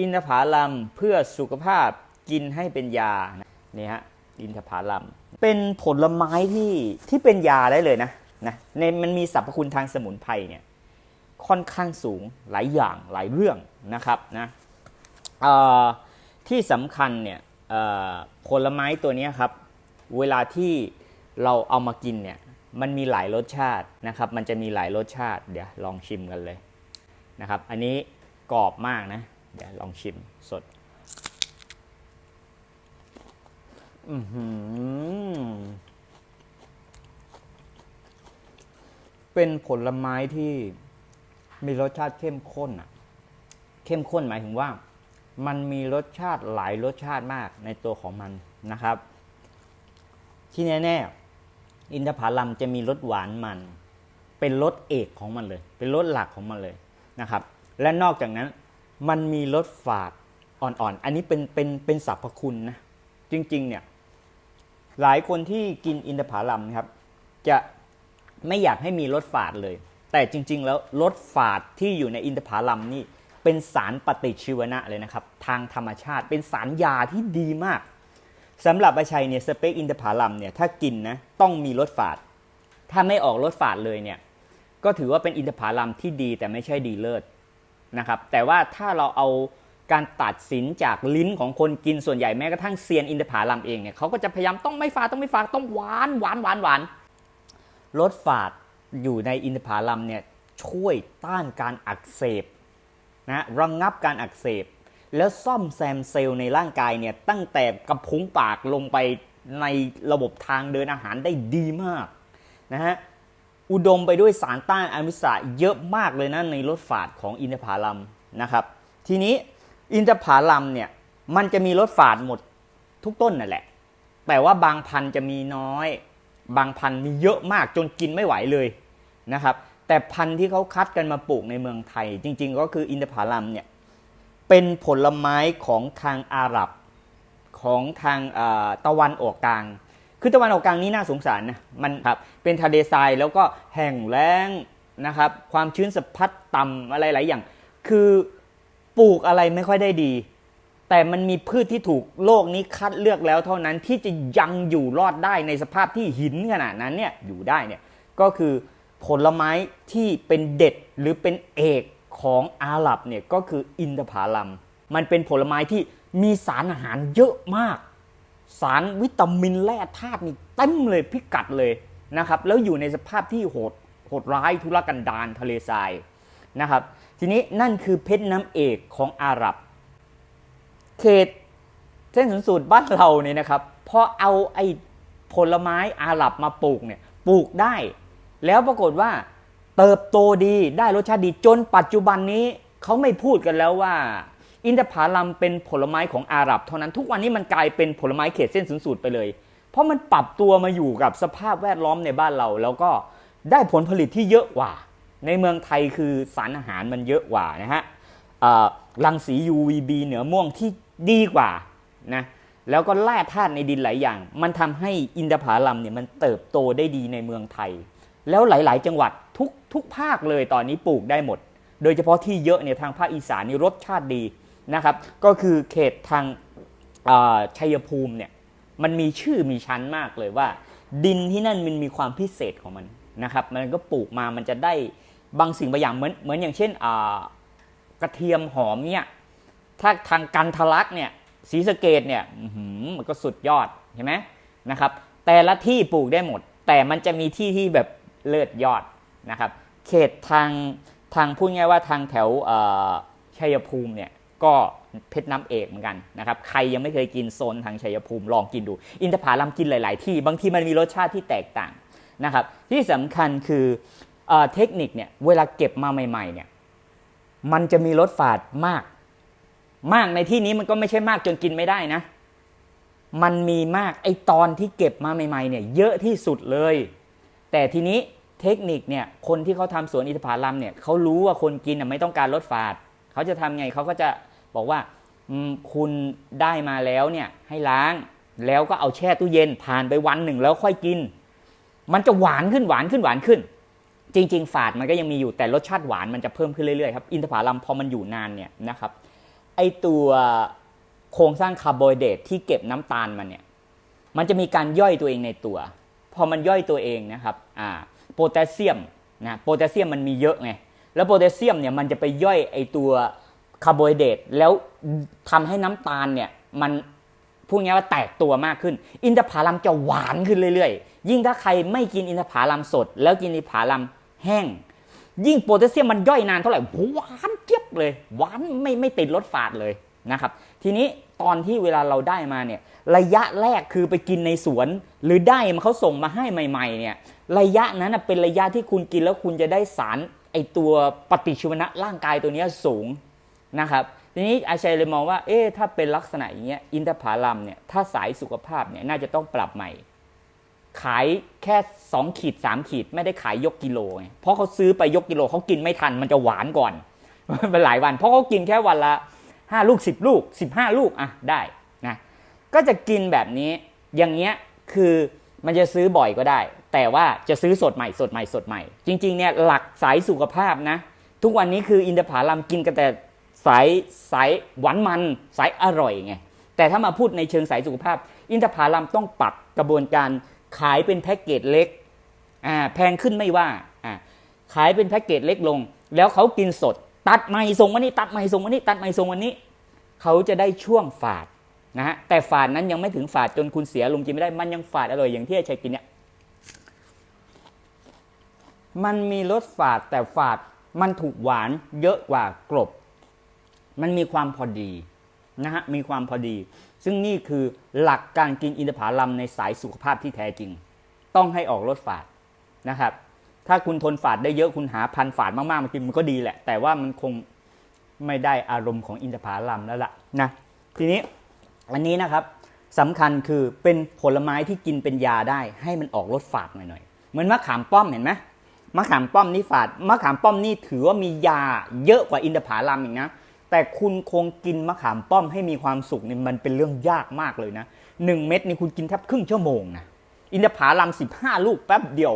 อินทผลัมเพื่อสุขภาพกินให้เป็นยานี่ฮะอินทผลัมเป็นผลไม้ที่ที่เป็นยาได้เลยนะนะในมันมีสรรพคุณทางสมุนไพรเนี่ยค่อนข้างสูงหลายอย่างหลายเรื่องนะครับนะที่สำคัญเนี่ยผลไม้ตัวนี้ครับ เวลาที่เราเอามากินเนี่ยมันมีหลายรสชาตินะครับ มันจะมีหลายรสชาติ เดี๋ยวลองชิมกันเลยนะครับ อันนี้กรอบมากนะ เดี๋ยวลองชิมสด อือหือ เป็นผลไม้ที่มีรสชาติเข้มข้นอะเข้มข้นหมายถึงว่า มันมีรสชาติหลายรสชาติมากในตัวของมันนะครับ ที่แน่ๆ อินทผลัมจะมีรสหวานมัน เป็นรสเอกของมันเลย เป็นรสหลักของมันเลยนะครับ และนอกจากนั้น มันมีรสฝาดอ่อนๆ อันนี้เป็นเป็นเป็นสรรพคุณนะ จริง ๆ เนี่ย หลายคนที่กินอินทผลัมครับ จะไม่อยากให้มีรสฝาดเลย แต่จริง ๆ แล้วรสฝาดที่อยู่ในอินทผลัมนี่เป็นสารปฏิชีวนะเลยนะครับ ทางธรรมชาติเป็นสารยาที่ดีมากสำหรับอาชัยเนี่ยสเปคอินทผลัมเนี่ยถ้ากินนะต้องมีรสฝาด ถ้าไม่ออกรสฝาดเลยเนี่ยก็ถือว่าเป็นอินทผลัมที่ดีแต่ไม่ใช่ดีเลิศ นะครับแต่ว่าถ้าเราเอาการตัดสินจากลิ้นของคนกินส่วนใหญ่แม้กระทั่งเซียนอินทผลัมเองเนี่ยเขาก็จะพยายามต้องไม่ฝาดต้องไม่ฝาดต้องหวานหวานหวานหวานรสฝาดอยู่ในอินทผลัมเนี่ยช่วยต้านการอักเสบนะระงงับการอักเสบ แล้วซ่อมแซมเซลล์ในร่างกายเนี่ยตั้งแต่กระพุ้งปากลงไปในระบบทางเดินอาหารได้ดีมากนะฮะ อุดมไปด้วยสารต้านอนุมูลอิสระเยอะมากเลยนะในรสฝาดของอินทผลัมนะครับ ทีนี้อินทผลัมเนี่ยมันจะมีรสฝาดหมดทุกต้นนั่นแหละ แต่ว่าบางพันธุ์จะมีน้อย บางพันธุ์มีเยอะมากจนกินไม่ไหวเลยนะครับ แต่พันธุ์ที่เขาคัดกันมาปลูกในเมืองไทย จริง ๆ ก็คืออินทผลัมเนี่ยเป็นผลไม้ของทางอาหรับของทางตะวันออกกลาง คือตะวันออกกลางนี่น่าสงสารนะ มันครับเป็นทะเลทรายแล้วก็แห้งแล้งนะครับ ความชื้นสัมพัทธ์ต่ำอะไรหลายอย่าง คือปลูกอะไรไม่ค่อยได้ดี แต่มันมีพืชที่ถูกโลกนี้คัดเลือกแล้วเท่านั้นที่จะยังอยู่รอดได้ในสภาพที่หินขนาดนั้นเนี่ยอยู่ได้เนี่ยก็คือผลไม้ที่เป็นเด็ดหรือเป็นเอกของอาหรับเนี่ยก็คืออินทผลัม มันเป็นผลไม้ที่มีสารอาหารเยอะมาก สารวิตามินแร่ธาตุนี่เต็มเลยพิกัดเลยนะครับแล้วอยู่ในสภาพที่โหดโหดร้ายทุรกันดารทะเลทรายนะครับทีนี้นั่นคือเพชรน้ำเอกของอาหรับ เขตเส้นศูนย์สูตรบ้านเราเนี่ยนะครับพอเอาไอ้ผลไม้อาหรับมาปลูกเนี่ยปลูกได้ แล้วปรากฏว่าเติบโตดีได้รสชาติดีจนปัจจุบันนี้เขาไม่พูดกันแล้วว่า อินทผลัมเป็นผลไม้ของอาหรับเท่านั้น ทุกวันนี้มันกลายเป็นผลไม้เขตเส้นศูนย์สูตรไปเลย เพราะมันปรับตัวมาอยู่กับสภาพแวดล้อมในบ้านเรา แล้วก็ได้ผลผลิตที่เยอะกว่า ในเมืองไทยคือสารอาหารมันเยอะกว่านะฮะรังสี UVB เหนือม่วงที่ดีกว่านะแล้วก็แร่ธาตุในดินหลายอย่าง มันทำให้อินทผลัมเนี่ยมันเติบโตได้ดีในเมืองไทย แล้วหลาย ๆ จังหวัดทุกทุกภาคเลยตอนนี้ปลูกได้หมด โดยเฉพาะที่เยอะเนี่ยทางภาคอีสานนี่รสชาติดี นะครับ ก็คือเขตทางอ่าชัยภูมิเนี่ยมันมีชื่อมีชั้นมากเลยว่า ดินที่นั่นมันมีความพิเศษของมันนะครับ มันก็ปลูกมามันจะได้บางสิ่งบางอย่างเหมือนเหมือนอย่างเช่นกระเทียมหอมเนี่ยถ้าทางกันทะลักเนี่ยศรีสเกดเนี่ยมันก็สุดยอดใช่ไหมนะครับ แต่ละที่ปลูกได้หมด แต่มันจะมีที่ที่แบบเลิศยอดนะครับ เขตทางทางพูดง่ายว่าทางแถวชัยภูมิเนี่ย ก็เพชรน้ำเอกเหมือนกันนะครับ ใครยังไม่เคยกินโซนทางชัยภูมิลองกินดู อินทผลัมกินหลาย ๆ ที่ บางทีมันมีรสชาติที่แตกต่างนะครับ ที่สำคัญคือเอเทคนิคเนี่ยเวลาเก็บมาใหม่ ๆ เนี่ย มันจะมีรสฝาดมาก มากในที่นี้มันก็ไม่ใช่มากจนกินไม่ได้นะ มันมีมากไอตอนที่เก็บมาใหม่ๆเนี่ยเยอะที่สุดเลย แต่ทีนี้เทคนิคเนี่ยคนที่เขาทำสวนอินทผลัมเนี่ยเขารู้ว่าคนกินไม่ต้องการลดฝาด เขาจะทำไงเขาก็จะ บอกว่าคุณได้มาแล้วเนี่ยให้ล้างแล้วก็เอาแช่ตู้เย็นผ่านไปวันหนึ่งแล้วค่อยกิน มันจะหวานขึ้นหวานขึ้นหวานขึ้น จริง ๆ ฝาดมันก็ยังมีอยู่แต่รสชาติหวานมันจะเพิ่มขึ้นเรื่อยๆครับอินทผลัมพอมันอยู่นานเนี่ยนะครับไอตัวโครงสร้างคาร์โบไฮเดรตที่เก็บน้ำตาลมันเนี่ยมันจะมีการย่อยตัวเองในตัว พอมันย่อยตัวเองนะครับอ่าโพแทสเซียมนะโพแทสเซียมมันมีเยอะไงแล้วโพแทสเซียมเนี่ยมันจะไปย่อยไอตัว คาร์โบไฮเดรตแล้วทำให้น้ำตาลเนี่ยมันพูดง่ายว่าแตกตัวมากขึ้น อินทผลัมจะหวานขึ้นเรื่อยๆ ยิ่งถ้าใครไม่กินอินทผลัมสด แล้วกินอินทผลัมแห้ง ยิ่งโพแทสเซียมมันย่อยนานเท่าไหร่หวานเจี๊ยบเลย หวานไม่ไม่ติดรสฝาดเลยนะครับ ทีนี้ตอนที่เวลาเราได้มาเนี่ยระยะแรกคือไปกินในสวน หรือได้มาเขาส่งมาให้ใหม่ ๆ เนี่ย ระยะนั้นเป็นระยะที่คุณกินแล้วคุณจะได้สารไอตัวปฏิชีวนะร่างกายตัวเนี้ยสูง นะครับทีนี้อาชัยเลยมองว่าเอ๊ะถ้าเป็นลักษณะอย่างเงี้ยอินทผลัมเนี่ยถ้าสายสุขภาพเนี่ยน่าจะต้องปรับใหม่ ขายแค่ 2 ขีด 3 ขีดไม่ได้ขายยกกิโลไงเพราะเขาซื้อไปยกกิโลเขากินไม่ทันมันจะหวานก่อนเป็นหลายวัน เพราะเขากินแค่วันละ 5 ลูก 10 ลูก 15 ลูกอะได้นะก็จะกินแบบนี้อย่างเงี้ยคือมันจะซื้อบ่อยก็ได้ แต่ว่าจะซื้อสดใหม่สดใหม่สดใหม่ จริงๆเนี่ยหลักสายสุขภาพนะ ทุกวันนี้คืออินทผลัมกินกันแต่ สายสายหวานมันสายอร่อยไงแต่ถ้ามาพูดในเชิงสายสุขภาพ อินทผลัมต้องปรับกระบวนการขายเป็นแพ็กเกจเล็กอ่าแพงขึ้นไม่ว่าอ่าขายเป็นแพ็กเกจเล็กลง แล้วเขากินสด ตัดใหม่ส่งวันนี้ ตัดใหม่ส่งวันนี้ตัดใหม่ส่งวันนี้ เขาจะได้ช่วงฝาดนะฮะแต่ฝาดนั้นยังไม่ถึงฝาดจนคุณเสียลมกินไม่ได้มันยังฝาดอร่อยอย่างที่ไอ้ชัยกินเนี่ยมันมีรสฝาดแต่ฝาดมันถูกหวานเยอะกว่ากรบ มันมีความพอดีนะฮะมีความพอดี ซึ่งนี่คือหลักการกินอินทผลัมในสายสุขภาพที่แท้จริง ต้องให้ออกรสฝาดนะครับ ถ้าคุณทนฝาดได้เยอะคุณหาพันฝาดมากๆมากินมันก็ดีแหละ แต่ว่ามันคงไม่ได้อารมณ์ของอินทผลัมแล้วล่ะนะทีนี้อันนี้นะครับสำคัญคือเป็นผลไม้ที่กินเป็นยาได้ ให้มันออกรสฝาดหน่อยๆเหมือนมะขามป้อมเห็นไหมมะขามป้อมนี่ฝาดมะขามป้อมนี่ถือว่ามียาเยอะกว่าอินทผลัมอีกนะ แต่คุณคงกินมะขามป้อมให้มีความสุขนี่มันเป็นเรื่องยากมากเลยนะหนึ่งเม็ดนี่คุณกินแทบครึ่งชั่วโมงนะอินทผลัม 15 ลูกแป๊บเดียว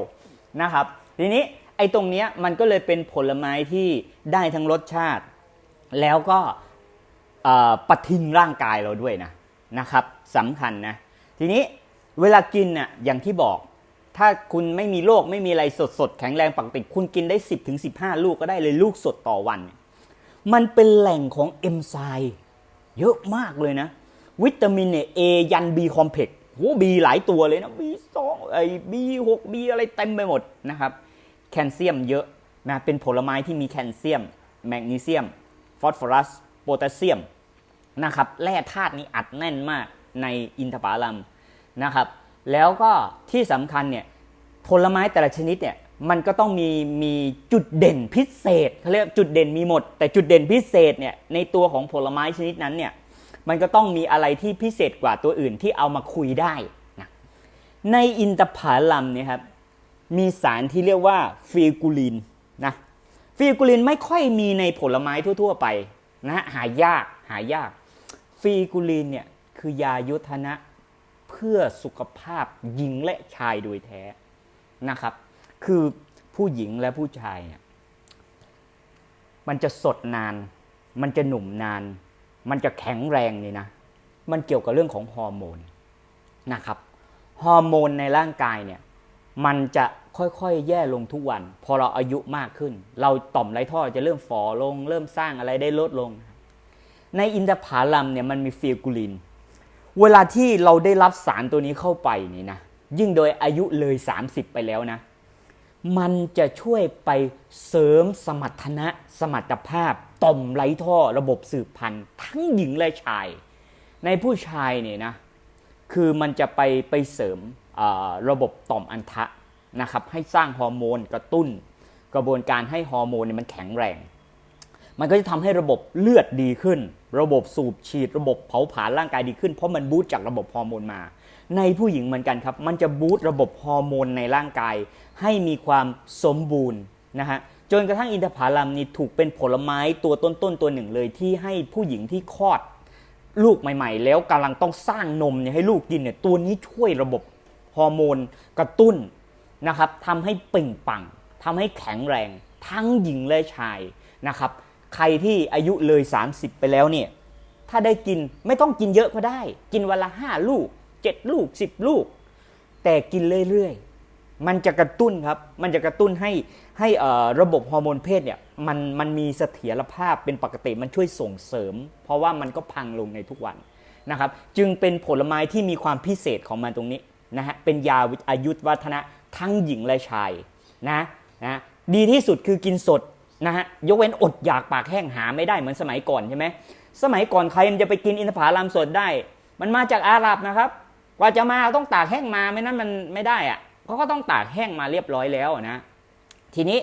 นะครับ ทีนี้ไอ้ตรงเนี้ยมันก็เลยเป็นผลไม้ที่ได้ทั้งรสชาติ แล้วก็ปะทิงร่างกายเราด้วยนะนะครับสำคัญนะ ทีนี้เวลากินน่ะอย่างที่บอก ถ้าคุณไม่มีโรคไม่มีอะไรสดสดแข็งแรงปกติคุณกินได้ 10ถึง15 ลูกก็ได้เลยลูกสดต่อวันเนี่ย มันเป็นแหล่งของเอนไซม์เยอะมากเลยนะ วิตามินเนี่ย A ยัน B คอมเพล็กซ์โห B หลายตัวเลยนะ B2 ไอ้ B6 B อะไรเต็มไปหมดนะครับ แคลเซียมเยอะนะเป็นผลไม้ที่มีแคลเซียม แมกนีเซียม ฟอสฟอรัส โพแทสเซียมนะครับแร่ธาตุนี้อัดแน่นมากในอินทผลัมนะครับ แล้วก็ที่สำคัญเนี่ยผลไม้แต่ละชนิดเนี่ย มันก็ต้องมีมีจุดเด่นพิเศษเขาเรียกจุดเด่นมีหมด แต่จุดเด่นพิเศษเนี่ยในตัวของผลไม้ชนิดนั้นเนี่ยมันก็ต้องมีอะไรที่พิเศษกว่าตัวอื่นที่เอามาคุยได้นะในอินทผลัมเนี่ยครับมีสารที่เรียกว่าฟีกูลินนะฟีกูลินไม่ค่อยมีในผลไม้ทั่ว ๆ ไปนะฮะหายากหายากฟีกูลินเนี่ยคือยายุทธนะเพื่อสุขภาพหญิงและชายโดยแท้นะครับ คือผู้หญิงและผู้ชายเนี่ยมันจะสดนาน มันจะหนุ่มนาน มันจะแข็งแรงนี่นะ มันเกี่ยวกับเรื่องของฮอร์โมนนะครับ ฮอร์โมนในร่างกายเนี่ย มันจะค่อยๆ แย่ลงทุกวัน พอเราอายุมากขึ้น เราต่อมไรท่อจะเริ่มฝ่อลง เริ่มสร้างอะไรได้ลดลง ในอินทผลัมเนี่ยมันมีฟิลกูลิน เวลาที่เราได้รับสารตัวนี้เข้าไปนี่นะ ยิ่งโดยอายุเลย 30 ไปแล้วนะ มันจะช่วยไปเสริมสมรรถนะ สมรรถภาพ ต่อมไรท่อระบบสืบพันธุ์ ทั้งหญิงและชาย ในผู้ชายเนี่ยนะ คือมันจะไปไปเสริมระบบต่อมอันทะนะครับ ให้สร้างฮอร์โมนกระตุ้น กระบวนการให้ฮอร์โมนเนี่ยมันแข็งแรง มันก็จะทำให้ระบบเลือดดีขึ้น ระบบสูบฉีด ระบบเผาผลาญร่างกายดีขึ้น เพราะมันบูตจากระบบฮอร์โมนมา ในผู้หญิงเหมือนกันครับ มันจะบูตระบบฮอร์โมนในร่างกาย ให้มีความสมบูรณ์นะฮะจนกระทั่งอินทผลัมนี่ถูกเป็นผลไม้ตัวต้นๆตัวหนึ่งเลยที่ให้ผู้หญิงที่คลอดลูกใหม่ ๆ แล้วกำลังต้องสร้างนมเนี่ยให้ลูกกินเนี่ยตัวนี้ช่วยระบบฮอร์โมนกระตุ้นนะครับทำให้เปล่งปลั่งทำให้แข็งแรง ทั้งหญิงและชายนะครับ ใครที่อายุเลย 30 ไปแล้วเนี่ยถ้าได้กินไม่ต้องกินเยอะก็ได้ กินวันละห้าลูก เจ็ดลูกสิบลูก แต่กินเรื่อยๆ มันจะกระตุ้นครับ มันจะกระตุ้นให้ให้ระบบฮอร์โมนเพศเนี่ยมันมันมีเสถียรภาพเป็นปกติมันช่วยส่งเสริม เพราะว่ามันก็พังลงในทุกวันนะครับ จึงเป็นผลไม้ที่มีความพิเศษของมันตรงนี้นะฮะเป็นยาอายุวัฒนะทั้งหญิงและชายนะนะดีที่สุดคือกินสดนะฮะยกเว้นอดอยากปากแห้งหาไม่ได้เหมือนสมัยก่อนใช่ไหมสมัยก่อนใครมันจะไปกินอินทผลัมสดได้ มันมาจากอาหรับนะครับ กว่าจะมาต้องตากแห้งมาไม่นั้นมันไม่ได้อะเขาก็ต้องตากแห้งมาเรียบร้อยแล้วนะ ทีนี้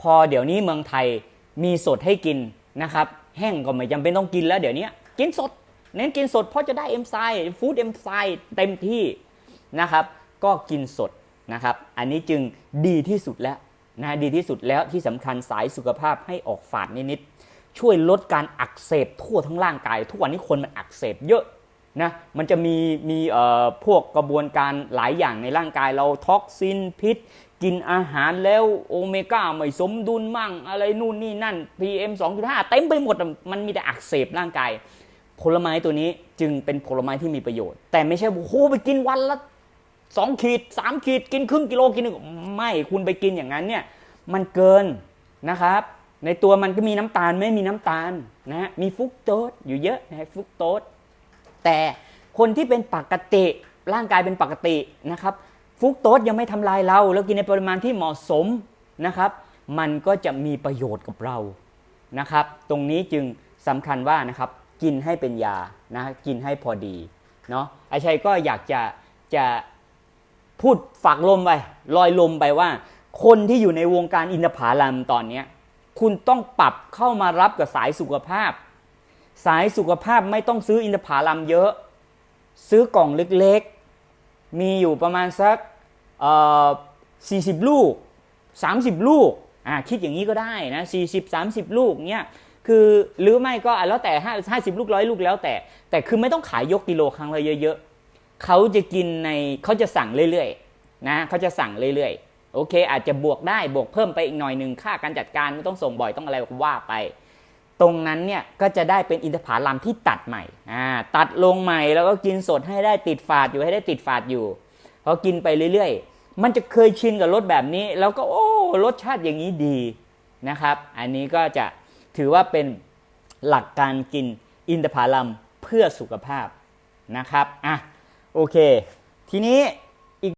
พอเดี๋ยวนี้เมืองไทยมีสดให้กินนะครับ แห้งก็ไม่จำเป็นต้องกินแล้วเดี๋ยวนี้กินสด เน้นกินสดเพราะจะได้เอนไซม์ฟู้ดเอนไซม์เต็มที่นะครับ ก็กินสดนะครับ อันนี้จึงดีที่สุดแล้วนะดีที่สุดแล้วที่สำคัญสายสุขภาพให้ออกฝาดนิดๆช่วยลดการอักเสบทั่วทั้งร่างกาย ทุกวันนี้คนมันอักเสบเยอะ นะมันจะมีมีเอ่อพวกกระบวนการหลายอย่างในร่างกายเราท็อกซินพิษ กินอาหารแล้วโอเมก้าไม่สมดุลมั่ง อะไรนู่นนี่นั่น PM 2.5 เต็มไปหมดมันมีแต่อักเสบร่างกายผลไม้ตัวนี้จึงเป็นผลไม้ที่มีประโยชน์ แต่ไม่ใช่โอ้โหไปกินวันละสองขีดสามขีดกินครึ่งกิโลกินหนึ่งไม่คุณไปกินอย่างนั้นเนี่ยมันเกินนะครับ ในตัวมันก็มีน้ำตาลไม่มีน้ำตาลนะฮะมีฟุกโตสอยู่เยอะนะฮะฟุกโตส แต่คนที่เป็นปกติร่างกายเป็นปกตินะครับฟุกโตสยังไม่ทำลายเรา แล้วกินในปริมาณที่เหมาะสมนะครับ มันก็จะมีประโยชน์กับเรานะครับ ตรงนี้จึงสำคัญว่านะครับกินให้เป็นยานะกินให้พอดีเนาะไอชัยก็อยากจะจะพูดฝากลมไปลอยลมไปว่า คนที่อยู่ในวงการอินทผลัมตอนนี้คุณต้องปรับเข้ามารับกับสายสุขภาพ สายสุขภาพไม่ต้องซื้ออินทผลัมเยอะ ซื้อกล่องเล็กๆ มีอยู่ประมาณสักเอ่อ40ลูก 30 ลูกอ่าคิดอย่างนี้ก็ได้นะ40 30ลูกเนี้ยคือหรือไม่ก็อแล้วแต่5 50ลูกร้อยลูกแล้วแต่ แต่คือไม่ต้องขายยกกิโลครั้งละเยอะๆเขาจะกินในเขาจะสั่งเรื่อยๆนะเขาจะสั่งเรื่อยๆโอเค อาจจะบวกได้บวกเพิ่มไปอีกหน่อยหนึ่งค่าการจัดการไม่ต้องส่งบ่อยต้องอะไรว่าไป ตรงนั้นเนี่ยก็จะได้เป็นอินทผลัมที่ตัดใหม่อ่าตัดลงใหม่แล้วก็กินสดให้ได้ติดฝาดอยู่ให้ได้ติดฝาดอยู่พอกินไปเรื่อยๆ มันจะเคยชินกับรสแบบนี้ แล้วก็โอ้รสชาติอย่างนี้ดีนะครับ อันนี้ก็จะถือว่าเป็นหลักการกินอินทผลัมเพื่อสุขภาพนะครับอะโอเค ทีนี้